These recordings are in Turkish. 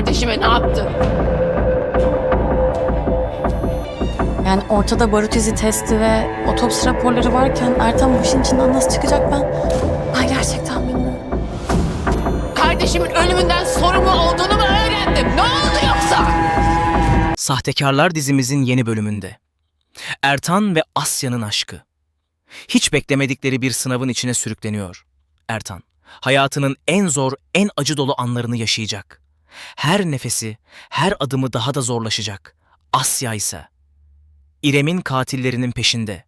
kardeşime ne yaptın? Yani ortada barut izi testi ve otopsi raporları varken Ertan bu işin içinden nasıl çıkacak ben? Ay gerçekten bilmiyorum. Kardeşimin ölümünden sorumlu olduğunu mu öğrendim? Ne oldu yoksa? Sahtekarlar dizimizin yeni bölümünde. Ertan ve Asya'nın aşkı. Hiç beklemedikleri bir sınavın içine sürükleniyor. Ertan, hayatının en zor, en acı dolu anlarını yaşayacak. Her nefesi, her adımı daha da zorlaşacak. Asya ise İrem'in katillerinin peşinde.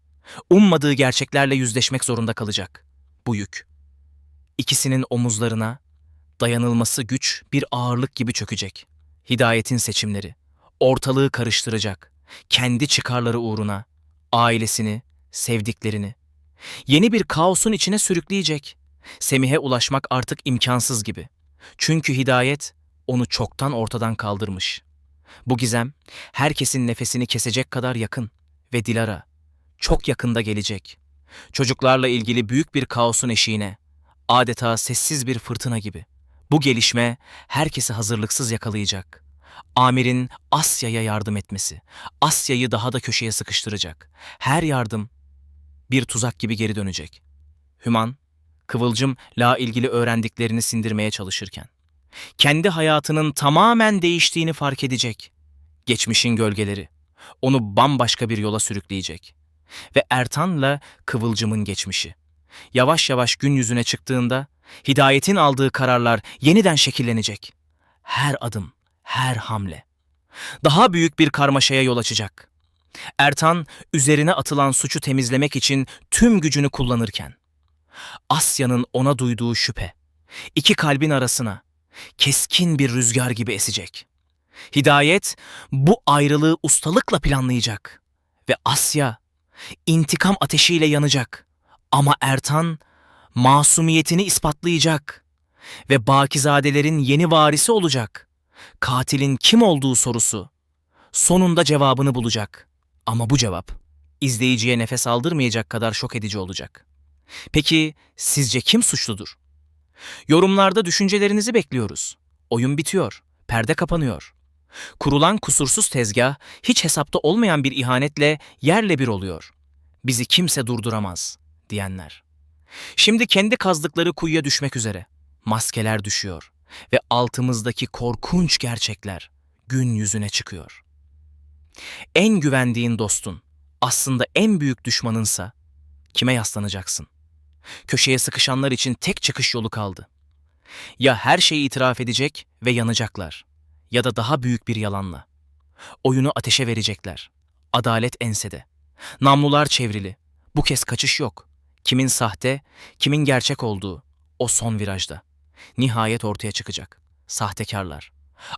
Ummadığı gerçeklerle yüzleşmek zorunda kalacak. Bu yük. İkisinin omuzlarına dayanılması güç bir ağırlık gibi çökecek. Hidayetin seçimleri ortalığı karıştıracak. Kendi çıkarları uğruna ailesini, sevdiklerini yeni bir kaosun içine sürükleyecek. Semih'e ulaşmak artık imkansız gibi. Çünkü hidayet onu çoktan ortadan kaldırmış. Bu gizem herkesin nefesini kesecek kadar yakın ve Dilara çok yakında gelecek. Çocuklarla ilgili büyük bir kaosun eşiğine, adeta sessiz bir fırtına gibi. Bu gelişme herkesi hazırlıksız yakalayacak. Amir'in Asya'ya yardım etmesi, Asya'yı daha da köşeye sıkıştıracak. Her yardım bir tuzak gibi geri dönecek. Hüman, Kıvılcım la ilgili öğrendiklerini sindirmeye çalışırken, kendi hayatının tamamen değiştiğini fark edecek. Geçmişin gölgeleri onu bambaşka bir yola sürükleyecek. Ve Ertan'la Kıvılcım'ın geçmişi. Yavaş yavaş gün yüzüne çıktığında Hidayet'in aldığı kararlar yeniden şekillenecek. Her adım, her hamle. Daha büyük bir karmaşaya yol açacak. Ertan üzerine atılan suçu temizlemek için tüm gücünü kullanırken Asya'nın ona duyduğu şüphe iki kalbin arasına keskin bir rüzgar gibi esecek. Hidayet bu ayrılığı ustalıkla planlayacak ve Asya intikam ateşiyle yanacak. Ama Ertan masumiyetini ispatlayacak ve Bakizadelerin yeni varisi olacak. Katilin kim olduğu sorusu sonunda cevabını bulacak. Ama bu cevap izleyiciye nefes aldırmayacak kadar şok edici olacak. Peki sizce kim suçludur? Yorumlarda düşüncelerinizi bekliyoruz. Oyun bitiyor, perde kapanıyor. Kurulan kusursuz tezgah hiç hesapta olmayan bir ihanetle yerle bir oluyor. Bizi kimse durduramaz diyenler. Şimdi kendi kazdıkları kuyuya düşmek üzere. Maskeler düşüyor ve altımızdaki korkunç gerçekler gün yüzüne çıkıyor. En güvendiğin dostun, aslında en büyük düşmanınsa kime yaslanacaksın? Köşeye sıkışanlar için tek çıkış yolu kaldı. Ya her şeyi itiraf edecek ve yanacaklar ya da daha büyük bir yalanla. Oyunu ateşe verecekler. Adalet ensede. Namlular çevrili. Bu kez kaçış yok. Kimin sahte, kimin gerçek olduğu o son virajda. Nihayet ortaya çıkacak. Sahtekarlar.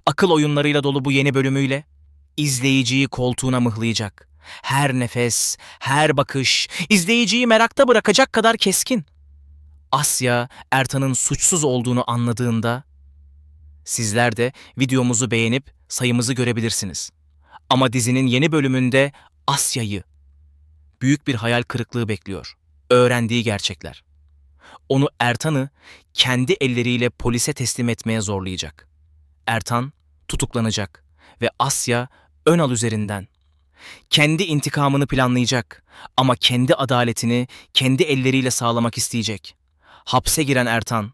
Akıl oyunlarıyla dolu bu yeni bölümüyle izleyiciyi koltuğuna mıhlayacak. Her nefes, her bakış izleyiciyi merakta bırakacak kadar keskin. Asya Ertan'ın suçsuz olduğunu anladığında sizler de videomuzu beğenip sayımızı görebilirsiniz. Ama dizinin yeni bölümünde Asya'yı büyük bir hayal kırıklığı bekliyor. Öğrendiği gerçekler. Onu Ertan'ı kendi elleriyle polise teslim etmeye zorlayacak. Ertan tutuklanacak ve Asya Önal üzerinden kendi intikamını planlayacak ama kendi adaletini kendi elleriyle sağlamak isteyecek. Hapse giren Ertan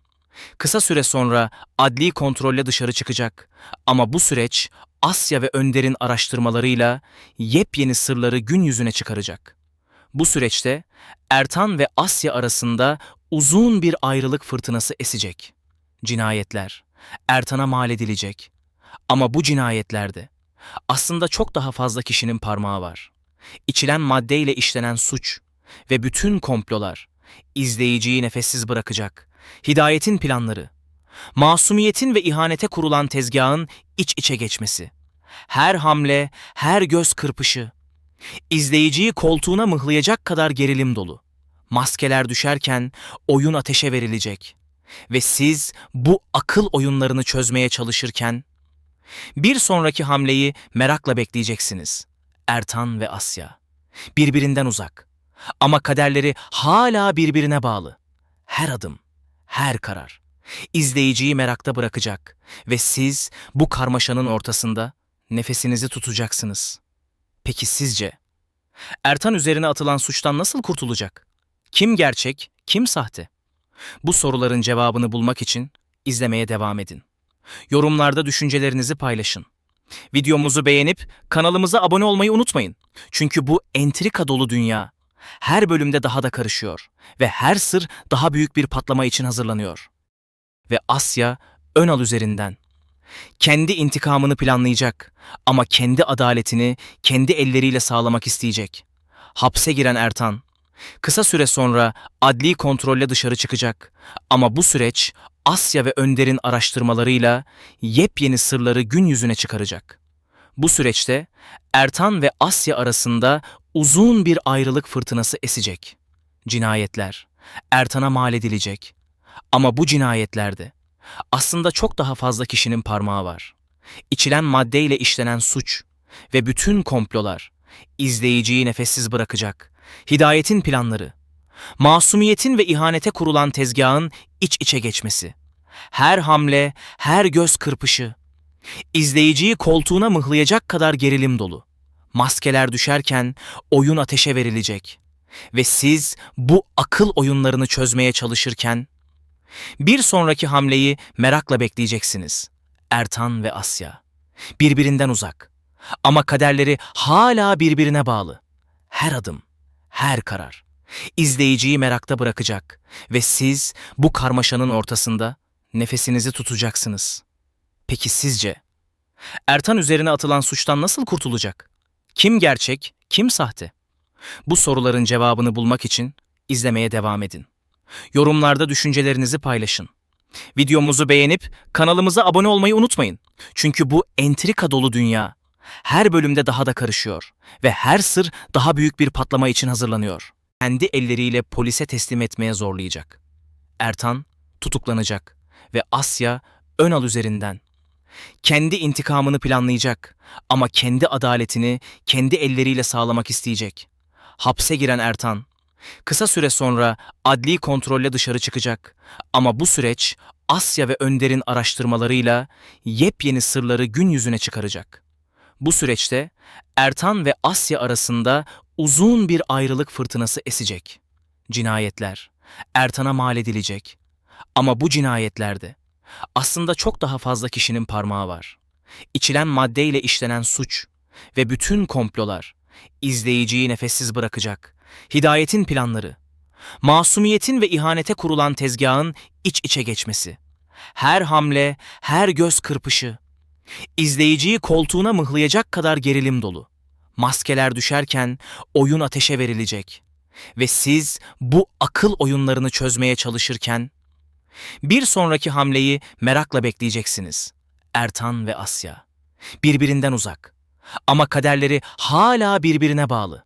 kısa süre sonra adli kontrolle dışarı çıkacak ama bu süreç Asya ve Önder'in araştırmalarıyla yepyeni sırları gün yüzüne çıkaracak. Bu süreçte Ertan ve Asya arasında uzun bir ayrılık fırtınası esecek. Cinayetler Ertan'a mal edilecek. Ama bu cinayetlerde aslında çok daha fazla kişinin parmağı var. İçilen maddeyle işlenen suç ve bütün komplolar izleyiciyi nefessiz bırakacak. Hidayetin planları, masumiyetin ve ihanete kurulan tezgahın iç içe geçmesi. Her hamle, her göz kırpışı, izleyiciyi koltuğuna mıhlayacak kadar gerilim dolu. Maskeler düşerken oyun ateşe verilecek. Ve siz bu akıl oyunlarını çözmeye çalışırken bir sonraki hamleyi merakla bekleyeceksiniz. Ertan ve Asya. Birbirinden uzak. Ama kaderleri hala birbirine bağlı. Her adım, her karar, İzleyiciyi merakta bırakacak ve siz bu karmaşanın ortasında nefesinizi tutacaksınız. Peki sizce Ertan üzerine atılan suçtan nasıl kurtulacak? Kim gerçek, kim sahte? Bu soruların cevabını bulmak için izlemeye devam edin. Yorumlarda düşüncelerinizi paylaşın. Videomuzu beğenip kanalımıza abone olmayı unutmayın. Çünkü bu entrika dolu dünya her bölümde daha da karışıyor ve her sır daha büyük bir patlama için hazırlanıyor. Ve Asya Önal üzerinden kendi intikamını planlayacak ama kendi adaletini kendi elleriyle sağlamak isteyecek. Hapse giren Ertan kısa süre sonra adli kontrolle dışarı çıkacak ama bu süreç Asya ve Önder'in araştırmalarıyla yepyeni sırları gün yüzüne çıkaracak. Bu süreçte Ertan ve Asya arasında uzun bir ayrılık fırtınası esecek. Cinayetler Ertan'a mal edilecek. Ama bu cinayetlerde aslında çok daha fazla kişinin parmağı var. İçilen maddeyle işlenen suç ve bütün komplolar izleyiciyi nefessiz bırakacak. Hidayetin planları, masumiyetin ve ihanete kurulan tezgahın iç içe geçmesi. Her hamle, her göz kırpışı, izleyiciyi koltuğuna mıhlayacak kadar gerilim dolu. Maskeler düşerken oyun ateşe verilecek. Ve siz bu akıl oyunlarını çözmeye çalışırken bir sonraki hamleyi merakla bekleyeceksiniz. Ertan ve Asya. Birbirinden uzak. Ama kaderleri hala birbirine bağlı. Her adım, her karar. izleyiciyi merakta bırakacak ve siz bu karmaşanın ortasında nefesinizi tutacaksınız. Peki sizce Ertan üzerine atılan suçtan nasıl kurtulacak? Kim gerçek, kim sahte? Bu soruların cevabını bulmak için izlemeye devam edin. Yorumlarda düşüncelerinizi paylaşın. Videomuzu beğenip kanalımıza abone olmayı unutmayın. Çünkü bu entrika dolu dünya her bölümde daha da karışıyor ve her sır daha büyük bir patlama için hazırlanıyor. Kendi elleriyle polise teslim etmeye zorlayacak. Ertan tutuklanacak ve Asya Önal üzerinden kendi intikamını planlayacak ama kendi adaletini kendi elleriyle sağlamak isteyecek. Hapse giren Ertan kısa süre sonra adli kontrolle dışarı çıkacak ama bu süreç Asya ve Önder'in araştırmalarıyla yepyeni sırları gün yüzüne çıkaracak. Bu süreçte Ertan ve Asya arasında uzun bir ayrılık fırtınası esecek. Cinayetler Ertan'a mal edilecek. Ama bu cinayetlerde aslında çok daha fazla kişinin parmağı var. İçilen maddeyle işlenen suç ve bütün komplolar izleyiciyi nefessiz bırakacak. Hidayetin planları, masumiyetin ve ihanete kurulan tezgahın iç içe geçmesi. Her hamle, her göz kırpışı, izleyiciyi koltuğuna mıhlayacak kadar gerilim dolu. Maskeler düşerken oyun ateşe verilecek. Ve siz bu akıl oyunlarını çözmeye çalışırken bir sonraki hamleyi merakla bekleyeceksiniz. Ertan ve Asya. Birbirinden uzak. Ama kaderleri hala birbirine bağlı.